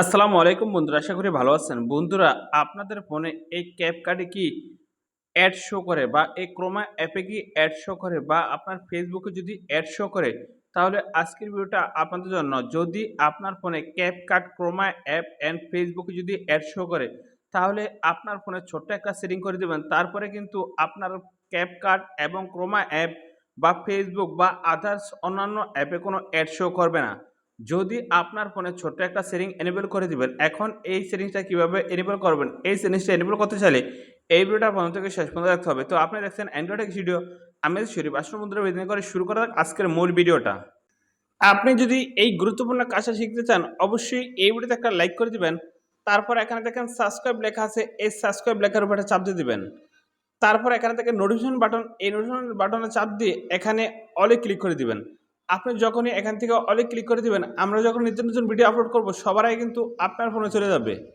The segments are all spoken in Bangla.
আসসালামু আলাইকুম বন্ধুরা, আশা করি ভালো আছেন। বন্ধুরা, আপনাদের ফোনে এই ক্যাপকার্ডে কি অ্যাড শো করে বা এই ক্রোমা অ্যাপে কি অ্যাড শো করে বা আপনার ফেসবুকে যদি অ্যাড শো করে, তাহলে আজকের ভিডিওটা আপনাদের জন্য। যদি আপনার ফোনে ক্যাপকার্ড ক্রোমা অ্যাপ অ্যান্ড ফেসবুকে যদি অ্যাড শো করে, তাহলে আপনার ফোনে ছোট্ট একটা সেটিং করে দেবেন। তারপরে কিন্তু আপনার ক্যাপকার্ড এবং ক্রোমা অ্যাপ বা ফেসবুক বা আদার্স অন্যান্য অ্যাপে কোনো অ্যাড শো করবে না। যদি আপনার ফোনে ছোট্ট একটা সেটিং এনেবল করে দিবেন, এখন এই সেটিংসটা কীভাবে এনেবল করবেন, এই সেটিংসটা এনেবল করতে চাইলে এই ভিডিওটা প্রথম থেকে শেষ পর্যন্ত দেখতে হবে। তো আপনি দেখছেন অ্যান্ড্রয়েড ভিডিও আমি শরীফ বন্ধুরা বেদিন করে শুরু করা আজকের মূল ভিডিওটা। আপনি যদি এই গুরুত্বপূর্ণ কাজটা শিখতে চান, অবশ্যই এই ভিডিওতে একটা লাইক করে দিবেন, তারপর এখানে দেখেন সাবস্ক্রাইব লেখা আছে, এই সাবস্ক্রাইব লেখার উপরে চাপ দিয়ে দিবেন। তারপর এখানে থেকে নোটিফিকেশন বাটন এই নোটিফিকেশন বাটনে চাপ দিয়ে এখানে অলে ক্লিক করে দিবেন। আপনি যখনই এখান থেকে অলে ক্লিক করে দিবেন, আমরা যখন নিত্য নতুন ভিডিও আপলোড করব, সবার আগে কিন্তু আপনার ফোনে চলে যাবে।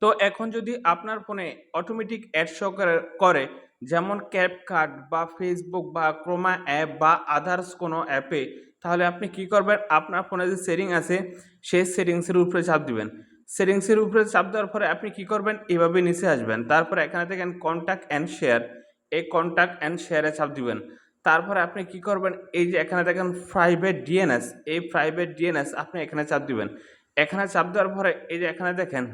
তো এখন যদি আপনার ফোনে অটোমেটিক অ্যাড শো করে- যেমন ক্যাপকার্ট বা ফেসবুক বা ক্রোমা অ্যাপ বা আদার্স কোনো অ্যাপে তাহলে আপনি কি করবেন? আপনার ফোনে যে সেটিং আছে, সেই সেটিংসের উপরে চাপ দিবেন। সেটিংসের উপরে চাপ দেওয়ার পরে আপনি কি করবেন? এভাবে নিচে আসবেন। তারপরে এখানে দেখেন কন্ট্যাক্ট অ্যান্ড শেয়ার এই কন্ট্যাক্ট অ্যান্ড শেয়ারে চাপ দিবেন। তারপরে আপনি কি করবেন? এই যে এখানে দেখেন প্রাইভেট ডিএনএস এই প্রাইভেট ডিএনএস আপনি এখানে চাপ দিবেন। এখানে চাপ দেওয়ার পরে এই যে এখানে দেখেন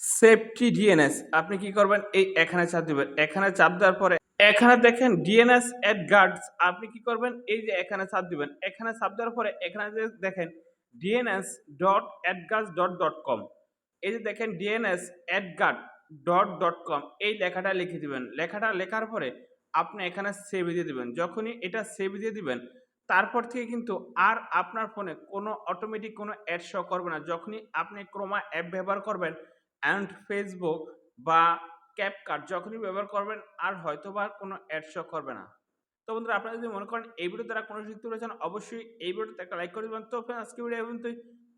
সেফটি ডিএনএস আপনি কি করবেন? এই এখানে চাপ দিবেন। এখানে চাপ দেওয়ার পরে এখানে দেখেন ডিএনএস অ্যাড গার্ডস আপনি কি করবেন? এই যে এখানে চাপ দিবেন। এখানে চাপ দেওয়ার পরে এখানে যে দেখেন DNS dot AdGuards dot dot com এই যে দেখেন DNS at AdGuard dot dot com এই লেখাটা লিখে দিবেন। লেখাটা লেখার পরে আপনি এখানে সেভ দিয়ে দেবেন। যখনই এটা সেভ দিয়ে দিবেন, তারপর থেকে কিন্তু আর আপনার ফোনে কোনো অটোমেটিক কোনো অ্যাড শো করবে না। যখনই আপনি ক্রোমা অ্যাপ ব্যবহার করবেন অ্যান্ড ফেসবুক বা ক্যাপকার্ট যখনই ব্যবহার করবেন, আর হয়তো বা কোনো অ্যাড শো করবে না। তো বন্ধুরা, আপনারা যদি মনে করেন এই ভিডিও দ্বারা কোনো শিখতে পেরেছেন অবশ্যই এই ভিডিওতে একটা লাইক করে দেবেন। তো আজকে ভিডিও এবং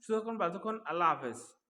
শুধু ভালো আল্লাহ হাফেজ।